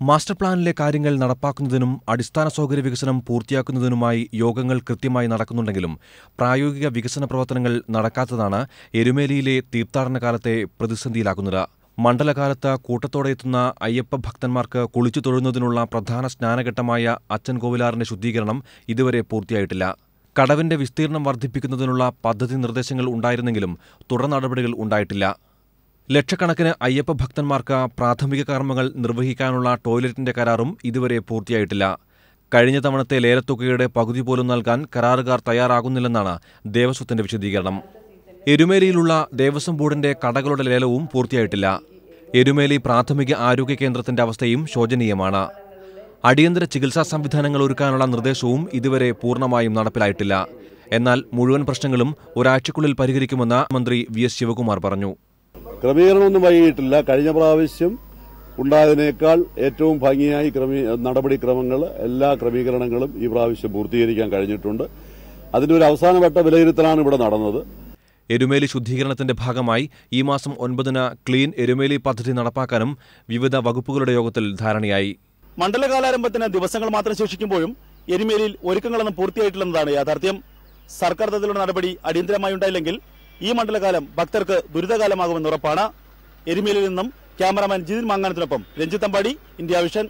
Master പ്ലാനിലെ കാര്യങ്ങൾ നടപ്പാക്കുന്നതിനും അടിസ്ഥാന സൗകര്യ വികസനം പൂർത്തിയാക്കുന്നതിനുമായി യോഗങ്ങൾ കൃത്യമായി നടക്കുന്നുണ്ടെങ്കിലും പ്രായോഗിക വികസന പ്രവർത്തനങ്ങൾ നടക്കാത്തതാണ് എരുമേലിയിലെ തീർത്ഥാടന കാലത്തെ പ്രതിസന്ധിയിലാക്കുന്നത്. മണ്ഡലകാലത്ത് കൂട്ടത്തോടെ എത്തുന്ന അയ്യപ്പ ഭക്തന്മാർക്ക് കുളിച്ചു തൊഴുന്നതിനുള്ള പ്രധാന സ്നാനഘട്ടമായ അച്ഛൻ കോവിലാറിന്റെ ശുദ്ധീകരണം ഇതുവരെ പൂർത്തിയായിട്ടില്ല. കടവിന്റെ വിസ്തീർണം വർദ്ധിപ്പിക്കുന്നതിനുള്ള പദ്ധതി നിർദ്ദേശങ്ങൾ ഉണ്ടായിരുന്നെങ്കിലും തുടർ നടപടികൾ ഉണ്ടായിട്ടില്ല. ലക്ഷക്കണക്കിന് അയ്യപ്പ ഭക്തന്മാർക്ക് പ്രാഥമിക കർമ്മങ്ങൾ നിർവഹിക്കാനുള്ള ടോയ്ലറ്റിന്റെ കരാറും ഇതുവരെ പൂർത്തിയായിട്ടില്ല. കഴിഞ്ഞ തവണത്തെ ലേലത്തുകയുടെ പകുതി പോലും നൽകാൻ കരാറുകാർ തയ്യാറാകുന്നില്ലെന്നാണ് ദേവസ്വത്തിന്റെ വിശദീകരണം. എരുമേലിയിലുള്ള ദേവസ്വം ബോർഡിന്റെ കടകളുടെ ലേലവും പൂർത്തിയായിട്ടില്ല. എരുമേലി പ്രാഥമിക ആരോഗ്യ കേന്ദ്രത്തിന്റെ അവസ്ഥയും ശോചനീയമാണ്. അടിയന്തര ചികിത്സാ സംവിധാനങ്ങൾ ഒരുക്കാനുള്ള നിർദ്ദേശവും ഇതുവരെ പൂർണമായും നടപ്പിലായിട്ടില്ല. എന്നാൽ മുഴുവൻ പ്രശ്നങ്ങളും ഒരാഴ്ചക്കുള്ളിൽ പരിഹരിക്കുമെന്ന് മന്ത്രി വി എസ് ശിവകുമാർ പറഞ്ഞു. ക്രമീകരണമൊന്നും വൈകിട്ടില്ല കഴിഞ്ഞ പ്രാവശ്യം ഉണ്ടായതിനേക്കാൾ ഏറ്റവും ഭംഗിയായി ക്രമീ നടപടിക്രമങ്ങൾ എല്ലാ ക്രമീകരണങ്ങളും ഈ പ്രാവശ്യം പൂർത്തീകരിക്കാൻ കഴിഞ്ഞിട്ടുണ്ട്. അതിന്റെ ഒരു അവസാനവട്ട വിലയിരുത്തലാണ് ഇവിടെ നടന്നത്. എരുമേലി ശുദ്ധീകരണത്തിന്റെ ഭാഗമായി ഈ മാസം ഒൻപതിന് ക്ലീൻ എരുമേലി പദ്ധതി നടപ്പാക്കാനും വിവിധ വകുപ്പുകളുടെ യോഗത്തിൽ ധാരണയായി. മണ്ഡലകാലാരംഭത്തിന് ദിവസങ്ങൾ മാത്രം ശേഷിക്കുമ്പോഴും എരുമേലിയിൽ ഒരുക്കങ്ങളൊന്നും പൂർത്തിയായിട്ടില്ലെന്നതാണ് യാഥാർത്ഥ്യം. സർക്കാർ തലത്തിലുള്ള നടപടി അടിയന്തരമായി ഉണ്ടായില്ലെങ്കിൽ ഈ മണ്ഡലകാലം ഭക്തർക്ക് ദുരിതകാലമാകുമെന്ന് ഉറപ്പാണ്. എരുമേലിയിൽ നിന്നും ക്യാമറാമാൻ ജിതിൻ മാങ്ങാനത്തിനൊപ്പം രഞ്ജിത്തമ്പാടി ഇന്ത്യ വിഷൻ